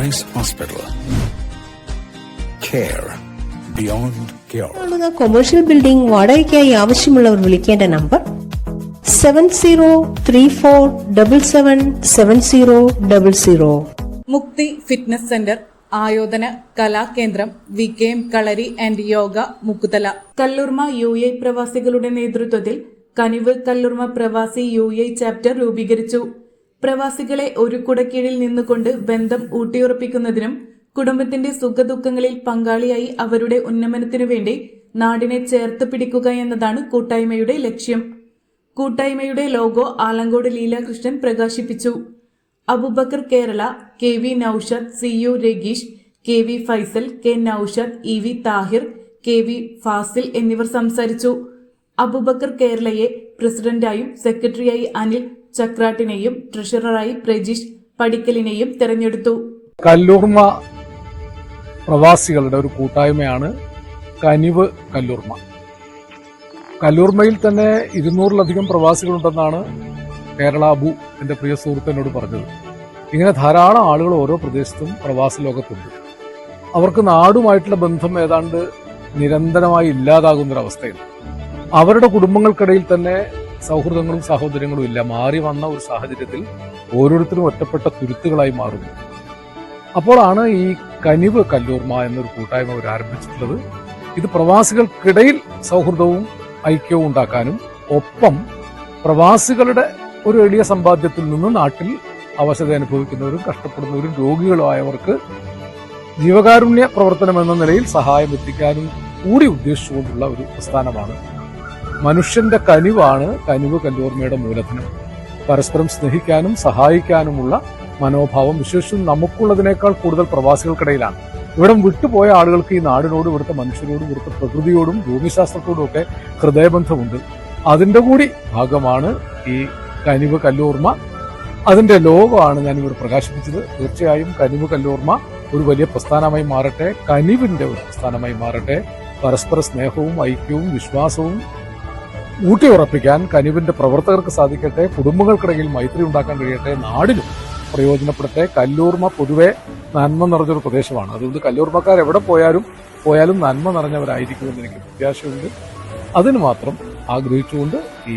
Rice Hospital. Care beyond cure. കാണുന്ന commercial building വാടകയ്ക്കായി ആവശ്യമുള്ളവർ വിളിക്കേണ്ട number seven zero three four double seven seven zero double zero Mukti fitness centre ആയോധന കലാകേന്ദ്രം V K M Kalari and yoga Mukkuthala Kallurma U A പ്രവാസികളുടെ നേതൃത്വത്തിൽ കനിവ് കല്ലുർമ പ്രവാസി U A chapter രൂപീകരിച്ചു പ്രവാസികളെ ഒരു കുടക്കീഴിൽ നിന്നുകൊണ്ട് ബന്ധം ഊട്ടിയുറപ്പിക്കുന്നതിനും കുടുംബത്തിന്റെ സുഖദുഃഖങ്ങളിൽ പങ്കാളിയായി അവരുടെ ഉന്നമനത്തിനു വേണ്ടി നാടിനെ ചേർത്ത് പിടിക്കുക എന്നതാണ് കൂട്ടായ്മയുടെ ലക്ഷ്യം. കൂട്ടായ്മയുടെ logo Alankode Leelakrishnan പ്രകാശിപ്പിച്ചു. Abubakar Kerala K V Naushad C U Rageesh K V Faisal K Naushad E V Thahir K V Fasil എന്നിവർ സംസാരിച്ചു. അബുബക്കർ കേരളയെ പ്രസിഡന്റായും സെക്രട്ടറിയായി അനിൽ ചക്രാട്ടിനെയും ട്രഷററായി പ്രജീഷ് പടിക്കലിനെയും തെരഞ്ഞെടുത്തു. കല്ലൂർമ പ്രവാസികളുടെ ഒരു കൂട്ടായ്മയാണ് കനിവ് കല്ലൂർമ. കല്ലൂർമയിൽ തന്നെ ഇരുന്നൂറിലധികം പ്രവാസികളുണ്ടെന്നാണ് കേരള അബു എന്റെ പ്രിയ സുഹൃത്തിനോട് പറഞ്ഞത്. ഇങ്ങനെ ധാരാളം ആളുകൾ ഓരോ പ്രദേശത്തും പ്രവാസ ലോകത്തുണ്ട്. അവർക്ക് നാടുമായിട്ടുള്ള ബന്ധം ഏതാണ്ട് നിരന്തരമായി ഇല്ലാതാകുന്ന ഒരു അവസ്ഥയാണ് അവരുടെ കുടുംബങ്ങൾക്കിടയിൽ തന്നെ സൗഹൃദങ്ങളും സഹോദരങ്ങളും ഇല്ല. മാറി വന്ന ഒരു സാഹചര്യത്തിൽ ഓരോരുത്തരും ഒറ്റപ്പെട്ട തുരുത്തുകളായി മാറുന്നു. അപ്പോഴാണ് ഈ കനിവ് കല്ലൂർമ എന്നൊരു കൂട്ടായ്മ അവർ ആരംഭിച്ചിട്ടുള്ളത്. ഇത് പ്രവാസികൾക്കിടയിൽ സൗഹൃദവും ഐക്യവും ഉണ്ടാക്കാനും ഒപ്പം പ്രവാസികളുടെ ഒരു എളിയ സമ്പാദ്യത്തിൽ നിന്ന് നാട്ടിൽ അവശത അനുഭവിക്കുന്നവരും കഷ്ടപ്പെടുന്നവരും രോഗികളുമായവർക്ക് ജീവകാരുണ്യ പ്രവർത്തനം എന്ന നിലയിൽ സഹായം എത്തിക്കാനും കൂടി ഉദ്ദേശിച്ചുകൊണ്ടുള്ള ഒരു പ്രസ്ഥാനമാണ് മനുഷ്യന്റെ കനിവാണ് കനിവ് കല്ലൂർമയുടെ മൂലധനം. പരസ്പരം സ്നേഹിക്കാനും സഹായിക്കാനുമുള്ള മനോഭാവം വിശേഷം നമുക്കുള്ളതിനേക്കാൾ കൂടുതൽ പ്രവാസികൾക്കിടയിലാണ്. ഇവിടം വിട്ടുപോയ ആളുകൾക്ക് ഈ നാടിനോടും ഇവിടുത്തെ മനുഷ്യരോടും ഇവിടുത്തെ പ്രകൃതിയോടും ഭൂമിശാസ്ത്രത്തോടും ഒക്കെ ഹൃദയബന്ധമുണ്ട്. അതിന്റെ കൂടി ഭാഗമാണ് ഈ കനിവ് കല്ലൂർമ. അതിന്റെ ലോകമാണ് ഞാൻ ഇവിടെ പ്രകാശിപ്പിച്ചത്. തീർച്ചയായും കനിവ് കല്ലൂർമ ഒരു വലിയ പ്രസ്ഥാനമായി മാറട്ടെ. കനിവിന്റെ ഒരു പ്രസ്ഥാനമായി മാറട്ടെ. പരസ്പര സ്നേഹവും ഐക്യവും വിശ്വാസവും ഊട്ടിയുറപ്പിക്കാൻ കനിവിന്റെ പ്രവർത്തകർക്ക് സാധിക്കട്ടെ കുടുംബങ്ങൾക്കിടയിൽ മൈത്രി ഉണ്ടാക്കാൻ കഴിയട്ടെ നാടിനും പ്രയോജനപ്പെടട്ടെ. കല്ലൂർമ പൊതുവെ നന്മ നിറഞ്ഞൊരു പ്രദേശമാണ്. അതുകൊണ്ട് കല്ലൂർമക്കാർ എവിടെ പോയാലും പോയാലും നന്മ നിറഞ്ഞവരായിരിക്കുമെന്ന് എനിക്ക് പ്രത്യാശയുണ്ട്. അതിന് മാത്രം ആഗ്രഹിച്ചുകൊണ്ട് ഈ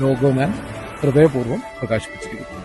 ലോഗോ ഞാൻ ഹൃദയപൂർവം പ്രകാശിപ്പിച്ചിരിക്കുന്നു.